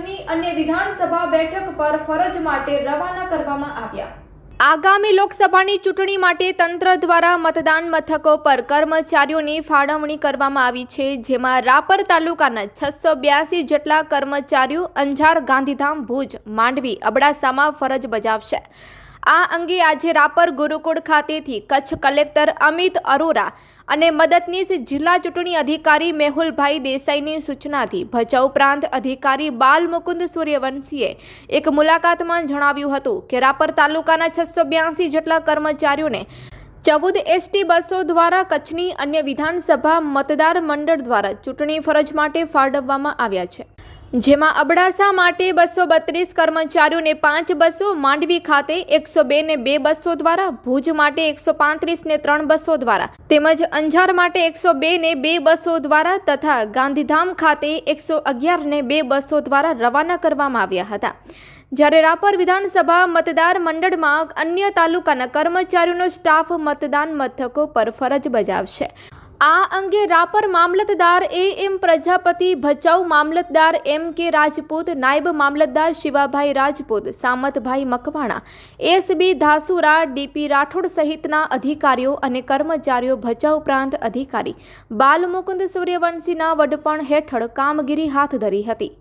અન્ય વિધાનસભા બેઠક પર ફરજ માટે રવાના કરવામાં આવ્યા. આગામી લોકસભાની ચૂંટણી માટે તંત્ર દ્વારા મતદાન મથકો પર કર્મચારીઓની ફાળવણી કરવામાં આવી છે, જેમાં રાપર તાલુકાના છસો બ્યાસી જેટલા કર્મચારીઓ અંજાર ગાંધીધામ ભુજ, માંડવી, અબડાસામાં ફરજ બજાવશે. આ અંગે આજે રાપર ગુરુકુળ ખાતેથી કચ્છ કલેક્ટર અમિત અરોરા અને મદદનીશ જિલ્લા ચૂંટણી અધિકારી મેહુલભાઈ દેસાઈની સૂચનાથી ભચાઉ પ્રાંત અધિકારી બાલ મુકુંદ સૂર્યવંશીએ એક મુલાકાતમાં જણાવ્યું હતું કે રાપર તાલુકાના છસો બ્યાસી જેટલા કર્મચારીઓને ચૌદ એસટી બસો દ્વારા કચ્છની અન્ય વિધાનસભા મતદાર મંડળ દ્વારા ચૂંટણી ફરજ માટે ફાળવવામાં આવ્યા છે. જેમાં અબડાસા માટે બસો બત્રીસ કર્મચારીઓને પાંચ બસો, માંડવી ખાતે એકસો બે ને બે બસો દ્વારા, ભુજ માટે એકસો પાંત્રીસ ને ત્રણ બસો દ્વારા, તેમજ અંજાર માટે એકસો બે ને બે બસો દ્વારા તથા ગાંધીધામ ખાતે એકસો અગિયાર ને બે બસો દ્વારા રવાના કરવામાં આવ્યા હતા. જ્યારે રાપર વિધાનસભા મતદાર મંડળમાં અન્ય તાલુકાના કર્મચારીઓનો સ્ટાફ મતદાન મથકો પર ફરજ બજાવશે. આ અંગે રાપર મામલતદાર એ એમ પ્રજાપતિ, ભચાઉ મામલતદાર એમ કે રાજપૂત, નાયબ મામલતદાર Shivabhai Rajput, Samatbhai Makwana, S B Dhasura, D P Rathod સહિતના અધિકારીઓ અને કર્મચારીઓ ભચાઉ પ્રાંત અધિકારી બાલમુકુંદ સૂર્યવંશીના વડપણ હેઠળ કામગીરી હાથ ધરી હતી.